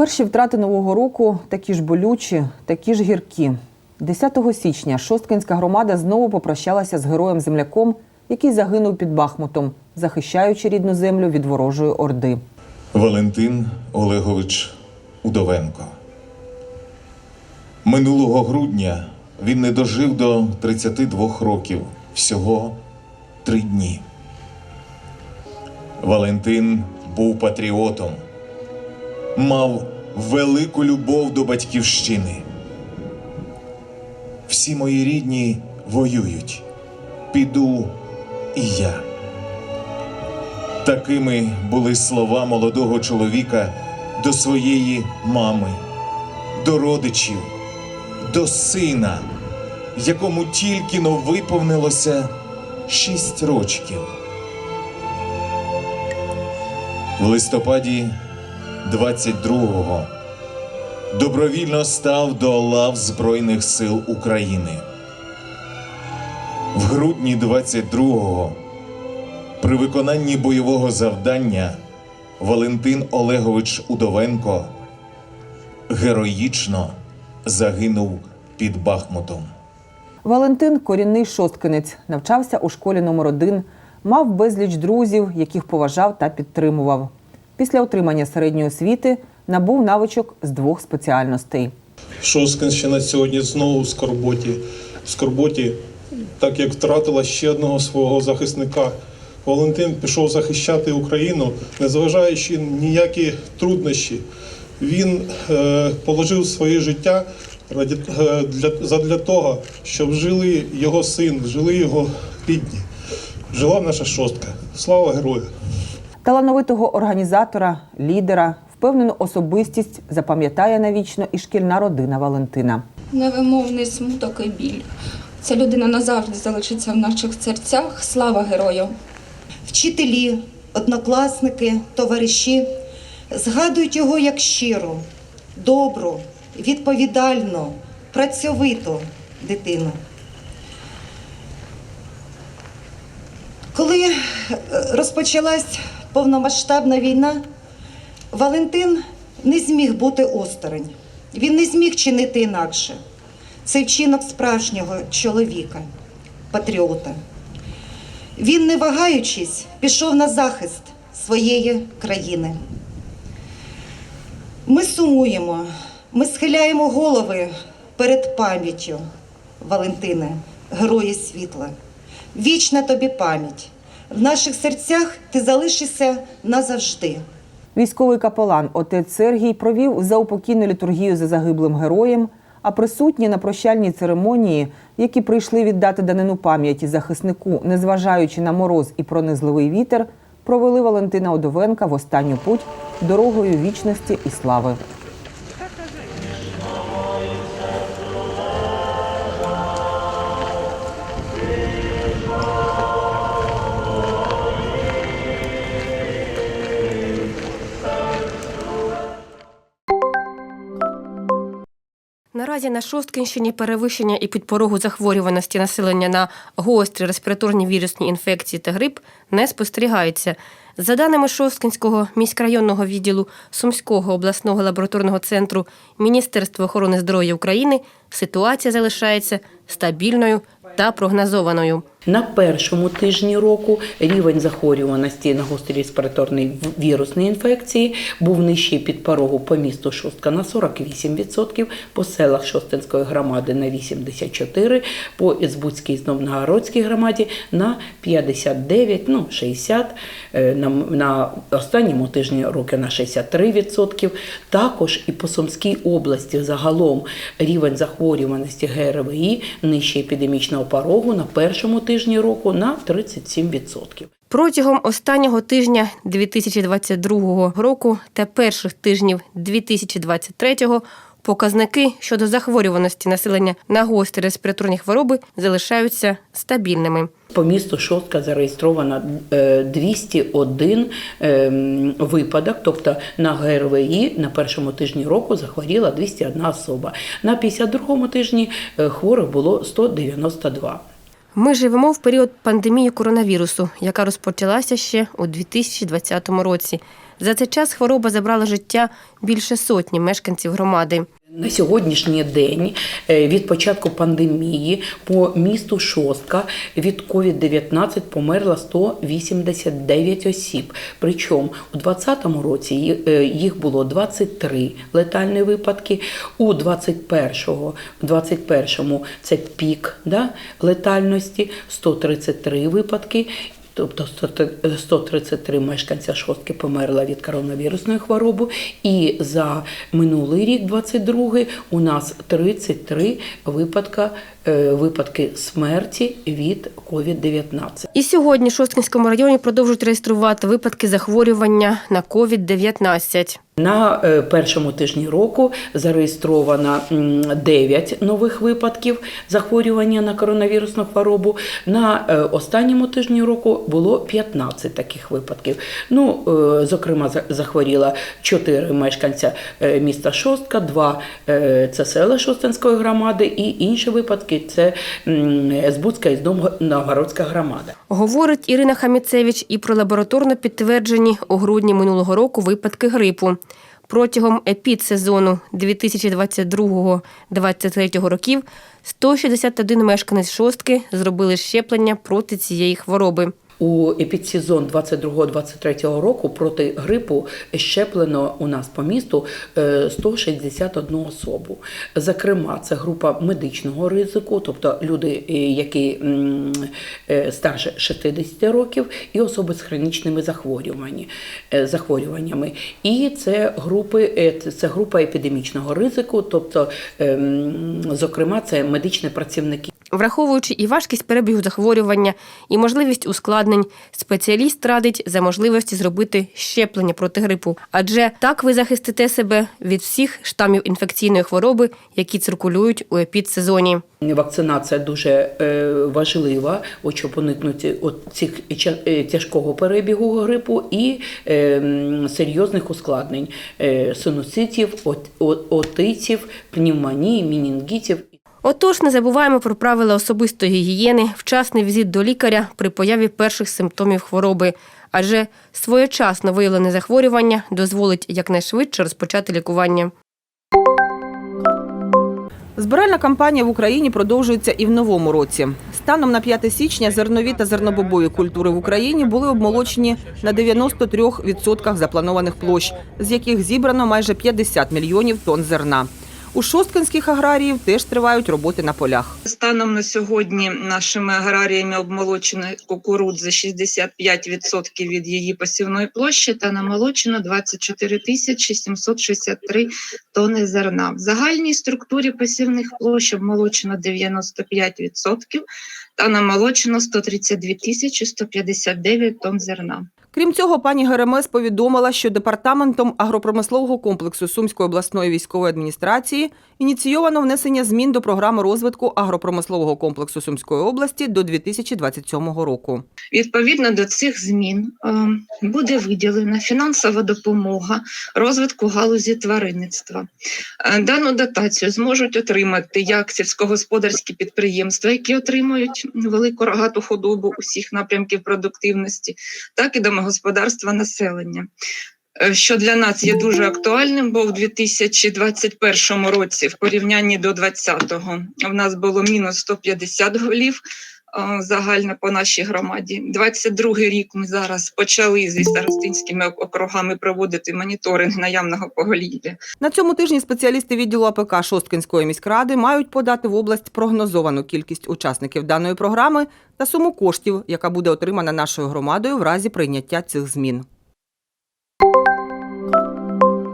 Перші втрати нового року такі ж болючі, такі ж гіркі. 10 січня Шосткинська громада знову попрощалася з героєм-земляком, який загинув під Бахмутом, захищаючи рідну землю від ворожої орди. Валентин Олегович Удовенко. Минулого грудня він не дожив до 32 років, всього три дні. Валентин був патріотом, мав велику любов до батьківщини. Всі мої рідні воюють. Піду і я. Такими були слова молодого чоловіка до своєї мами, до родичів, до сина, якому тільки но виповнилося шість рочків. В листопаді 22-го добровільно став до лав Збройних сил України. В грудні 22-го при виконанні бойового завдання Валентин Олегович Удовенко героїчно загинув під Бахмутом. Валентин корінний шосткинець, навчався у школі номер 1 мав безліч друзів, яких поважав та підтримував. Після отримання середньої освіти набув навичок з двох спеціальностей. Шосткинщина сьогодні знову в скорботі. В скорботі, так як втратила ще одного свого захисника. Валентин пішов захищати Україну, незважаючи ніякі труднощі. Він е, положив своє життя раді, е, для, того, щоб жили його син, жили його рідні. Жила наша шостка. Слава герою! Талановитого організатора, лідера, впевнену особистість запам'ятає навічно і шкільна родина Валентина. Невимовний смуток і біль. Ця людина назавжди залишиться в наших серцях. Слава герою! Вчителі, однокласники, товариші згадують його як щиру, добру, відповідальну, працьовиту дитину. Коли е, розпочалась повномасштабна війна, Валентин не зміг бути осторонь. Він не зміг чинити інакше. Це вчинок справжнього чоловіка, патріота. Він, не вагаючись, пішов на захист своєї країни. Ми сумуємо, ми схиляємо голови перед пам'яттю Валентини, герої світла. Вічна тобі пам'ять. В наших серцях ти залишишся назавжди. Військовий капелан отець Сергій провів заупокійну літургію за загиблим героєм. А присутні на прощальній церемонії, які прийшли віддати данину пам'яті захиснику, незважаючи на мороз і пронизливий вітер, провели Валентина Одовенка в останню путь дорогою вічності і слави. Наразі на Шосткинщині перевищення і підпорогу захворюваності населення на гострі респіраторні вірусні інфекції та грип не спостерігається. За даними Шосткинського міськрайонного відділу Сумського обласного лабораторного центру Міністерства охорони здоров'я України, ситуація залишається стабільною та прогнозованою. На першому тижні року рівень захворюваності на гострі респіраторні вірусні інфекції був нижчий під порогу по місту Шостка на 48%, по селах Шостинської громади на 84%, по Ізбутській і Новгородській громаді на 59%, ну 60%, е, на, на останньому тижні року на 63%. Також і по Сумській області загалом рівень захворюваності ГРВІ нижче епідемічного порогу на першому тижні року на 37%. Протягом останнього тижня 2022 року та перших тижнів 2023 показники щодо захворюваності населення на гострі респіраторні хвороби залишаються стабільними. По місту Шостка зареєстровано е, 201 ем, випадок, тобто на ГРВІ на першому тижні року захворіла 201 особа. На 52-му тижні е, хворих було 192. Ми живемо в період пандемії коронавірусу, яка розпочалася ще у 2020 році. За цей час хвороба забрала життя більше сотні мешканців громади. На сьогоднішній день е, від початку пандемії по місту Шостка від COVID-19 померло 189 осіб. Причому у 2020 році е, їх було 23 летальні випадки, у 21-го, 21-му це пік да, летальності 133 випадки. Тобто 133 мешканця шостки померла від коронавірусної хвороби, і за минулий рік, 22 у нас 33 випадка, е, випадки смерті від COVID-19. І сьогодні в Шосткинському районі продовжують реєструвати випадки захворювання на COVID-19. На е, першому тижні року зареєстровано 9 нових випадків захворювання на коронавірусну хворобу. На е, останньому тижні року було 15 таких випадків. Ну, е, зокрема, за- захворіла 4 мешканця міста Шостка, 2 – це села Шостинської громади, і інші випадки це м, Збудська і Новгородська громада. Говорить Ірина Хаміцевич і про лабораторно підтверджені у грудні минулого року випадки грипу. Протягом епідсезону 2022-2023 років 161 мешканець шостки зробили щеплення проти цієї хвороби. У епідсезон 22-23 року проти грипу щеплено у нас по місту е, 161 особу. Зокрема, це група медичного ризику, тобто люди, е, які е, старше 60 років, і особи з хронічними захворюваннями. е. І це групи, е, це група епідемічного ризику, тобто, ем, зокрема, це медичні працівники. Враховуючи і важкість перебігу захворювання, і можливість ускладнень, спеціаліст радить за можливості зробити щеплення проти грипу. Адже так ви захистите себе від всіх штамів інфекційної хвороби, які циркулюють у епідсезоні. Вакцинація дуже е, важлива, щоб уникнути от цих е, тяжкого перебігу грипу і е, серйозних ускладнень е, синуситів, от, от, отитів, пневмонії, мінінгітів. Отож, не забуваємо про правила особистої гігієни, вчасний візит до лікаря при появі перших симптомів хвороби. Адже своєчасно виявлене захворювання дозволить якнайшвидше розпочати лікування. Збиральна кампанія в Україні продовжується і в новому році. Станом на 5 січня зернові та зернобобові культури в Україні були обмолочені на 93% запланованих площ, з яких зібрано майже 50 мільйонів тонн зерна. У шосткинських аграріїв теж тривають роботи на полях. Станом на сьогодні нашими аграріями обмолочено кукурудзи 65% від її посівної площі та намолочено 24 тисячі 763 тони зерна. В загальній структурі посівних площ обмолочено 95% та намолочено 132 тисячі 159 тонн зерна. Крім цього, пані Геремес повідомила, що департаментом агропромислового комплексу Сумської обласної військової адміністрації ініційовано внесення змін до програми розвитку агропромислового комплексу Сумської області до 2027 року. Відповідно до цих змін е, буде виділена фінансова допомога розвитку галузі тваринництва. Е, Дану дотацію зможуть отримати як сільськогосподарські підприємства, які отримують велику рогату худобу усіх напрямків продуктивності, так і домогосподарства населення. Е, Що для нас є дуже актуальним, бо в 2021 році, в порівнянні до 2020-го, в нас було мінус 150 голів загально по нашій громаді. 22 рік ми зараз почали зі старостинськими округами проводити моніторинг наявного поголів'я. На цьому тижні спеціалісти відділу АПК Шосткинської міськради мають подати в область прогнозовану кількість учасників даної програми та суму коштів, яка буде отримана нашою громадою в разі прийняття цих змін.